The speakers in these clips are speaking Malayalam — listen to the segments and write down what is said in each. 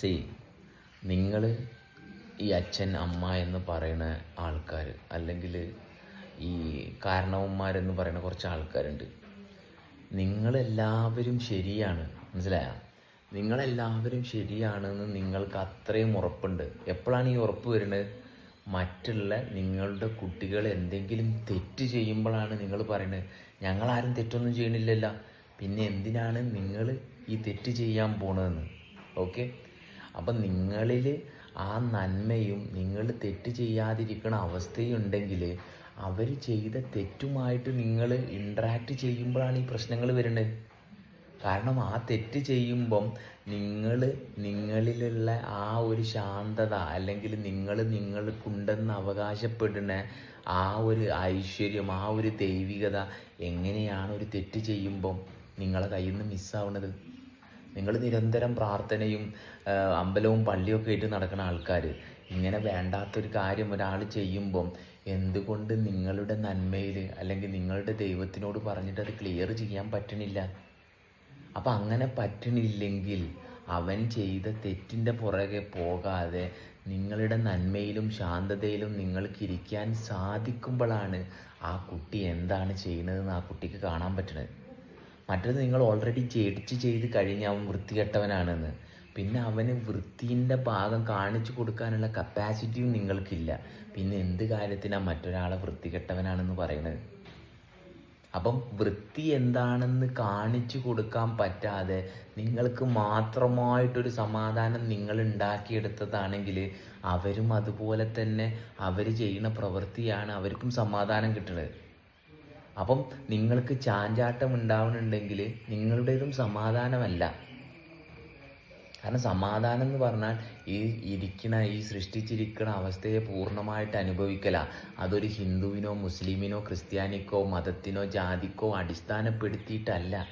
സി നിങ്ങൾ ഈ അച്ഛൻ അമ്മ എന്ന് പറയുന്ന ആൾക്കാർ അല്ലെങ്കിൽ ഈ കാരണവന്മാരെന്ന് പറയുന്ന കുറച്ച് ആൾക്കാരുണ്ട്. നിങ്ങളെല്ലാവരും ശരിയാണ്. മനസ്സിലായ? നിങ്ങളെല്ലാവരും ശരിയാണെന്ന് നിങ്ങൾക്ക് അത്രയും ഉറപ്പുണ്ട്. എപ്പോഴാണ് ഈ ഉറപ്പ് വരുന്നത്? മറ്റുള്ള നിങ്ങളുടെ കുട്ടികൾ എന്തെങ്കിലും തെറ്റ് ചെയ്യുമ്പോഴാണ് നിങ്ങൾ പറയുന്നത് ഞങ്ങളാരും തെറ്റൊന്നും ചെയ്യണില്ലല്ലോ. പിന്നെ എന്തിനാണ് നിങ്ങൾ ഈ തെറ്റ് ചെയ്യാൻ പോണതെന്ന്? ഓക്കെ? അപ്പം നിങ്ങളിൽ ആ നന്മയും നിങ്ങൾ തെറ്റ് ചെയ്യാതിരിക്കണ അവസ്ഥയുണ്ടെങ്കിൽ അവർ ചെയ്ത തെറ്റുമായിട്ട് നിങ്ങൾ ഇൻട്രാക്ട് ചെയ്യുമ്പോഴാണ് ഈ പ്രശ്നങ്ങൾ വരുന്നത്. കാരണം ആ തെറ്റ് ചെയ്യുമ്പം നിങ്ങൾ നിങ്ങളിലുള്ള ആ ഒരു ശാന്തത അല്ലെങ്കിൽ നിങ്ങൾ നിങ്ങൾക്കുണ്ടെന്ന് അവകാശപ്പെടുന്ന ആ ഒരു ഐശ്വര്യം ആ ഒരു ദൈവികത എങ്ങനെയാണ് ഒരു തെറ്റ് ചെയ്യുമ്പം നിങ്ങളെ കയ്യിൽ നിന്ന് മിസ്സാവുന്നത് നിങ്ങൾ നിരന്തരം പ്രാർത്ഥനയും അമ്പലവും പള്ളിയൊക്കെ ആയിട്ട് നടക്കുന്ന ആൾക്കാർ ഇങ്ങനെ വേണ്ടാത്തൊരു കാര്യം ഒരാൾ ചെയ്യുമ്പം എന്തുകൊണ്ട് നിങ്ങളുടെ നന്മയിൽ അല്ലെങ്കിൽ നിങ്ങളുടെ ദൈവത്തിനോട് പറഞ്ഞിട്ട് അത് ക്ലിയർ ചെയ്യാൻ പറ്റണില്ല? അപ്പം അങ്ങനെ പറ്റണില്ലെങ്കിൽ അവൻ ചെയ്ത തെറ്റിന്റെ പുറകെ പോകാതെ നിങ്ങളുടെ നന്മയിലും ശാന്തതയിലും നിങ്ങൾക്കിരിക്കാൻ സാധിക്കുമ്പോഴാണ് ആ കുട്ടി എന്താണ് ചെയ്യുന്നതെന്ന് ആ കുട്ടിക്ക് കാണാൻ പറ്റുന്നത് മറ്റത് നിങ്ങൾ ഓൾറെഡി ജഡ്ജ് ചെയ്ത് കഴിഞ്ഞ് അവൻ വൃത്തികെട്ടവനാണെന്ന്. പിന്നെ അവന് വൃത്തിന്റെ ഭാഗം കാണിച്ചു കൊടുക്കാനുള്ള കപ്പാസിറ്റിയും നിങ്ങൾക്കില്ല. പിന്നെ എന്ത് കാര്യത്തിനാണ് മറ്റൊരാളെ വൃത്തികെട്ടവനാണെന്ന് പറയുന്നത്? അപ്പം വൃത്തി എന്താണെന്ന് കാണിച്ചു കൊടുക്കാൻ പറ്റാതെ നിങ്ങൾക്ക് മാത്രമായിട്ടൊരു സമാധാനം നിങ്ങൾ ഉണ്ടാക്കിയെടുത്തതാണെങ്കിൽ അവരും അതുപോലെ തന്നെ അവർ ചെയ്യുന്ന പ്രവൃത്തിയാണ് അവർക്കും സമാധാനം കിട്ടുന്നത് അപ്പം നിങ്ങൾക്ക് ചാഞ്ചാട്ടം ഉണ്ടാവുന്നുണ്ടെങ്കിൽ നിങ്ങളുടേതും സമാധാനമല്ല. കാരണം സമാധാനം എന്ന് പറഞ്ഞാൽ ഈ ഇരിക്കണ ഈ സൃഷ്ടിച്ചിരിക്കുന്ന അവസ്ഥയെ പൂർണമായിട്ട് അനുഭവിക്കല. അതൊരു ഹിന്ദുവിനോ മുസ്ലിമിനോ ക്രിസ്ത്യാനിക്കോ മതത്തിനോ ജാതിക്കോ അടിസ്ഥാനപ്പെടുത്തിയിട്ടല്ല.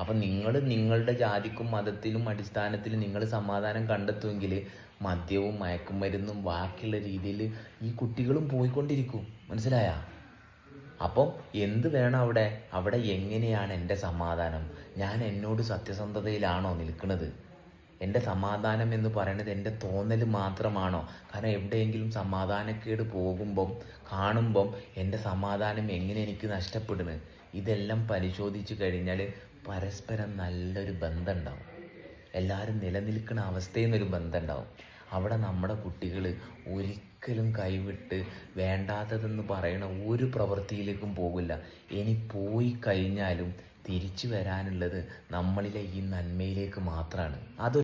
അപ്പം നിങ്ങൾ നിങ്ങളുടെ ജാതിക്കും മതത്തിലും അടിസ്ഥാനത്തിൽ നിങ്ങൾ സമാധാനം കണ്ടെത്തുമെങ്കിൽ മദ്യവും മയക്കുമരുന്നും ബാക്കിയുള്ള രീതിയിൽ ഈ കുട്ടികളും പോയിക്കൊണ്ടിരിക്കും. മനസ്സിലായാ? അപ്പം എന്ത് വേണം അവിടെ? അവിടെ എങ്ങനെയാണ് എന്റെ സമാധാനം? ഞാൻ എന്നോട് സത്യസന്ധതയിലാണോ നിൽക്കുന്നത്? എന്റെ സമാധാനം എന്ന് പറയുന്നത് എന്റെ തോന്നൽ മാത്രമാണോ? കാരണം എവിടെയെങ്കിലും സമാധാനക്കേട് പോകുമ്പം കാണുമ്പം എന്റെ സമാധാനം എങ്ങനെ എനിക്ക് നഷ്ടപ്പെടുന്നത് ഇതെല്ലാം പരിശോധിച്ച് കഴിഞ്ഞാൽ പരസ്പരം നല്ലൊരു ബന്ധം ഉണ്ടാവും. എല്ലാവരും നിലനിൽക്കുന്ന അവസ്ഥയിൽ നിന്നൊരു ബന്ധം ഉണ്ടാവും. അവിടെ നമ്മുടെ കുട്ടികൾ ഒരിക്കലും കൈവിട്ട് വേണ്ടാത്തതെന്ന് പറയണ ഒരു പ്രവൃത്തിയിലേക്കും പോകില്ല. ഇനി പോയി കഴിഞ്ഞാലും തിരിച്ചു വരാനുള്ളത് നമ്മളിലെ ഈ നന്മയിലേക്ക് മാത്രമാണ് അത്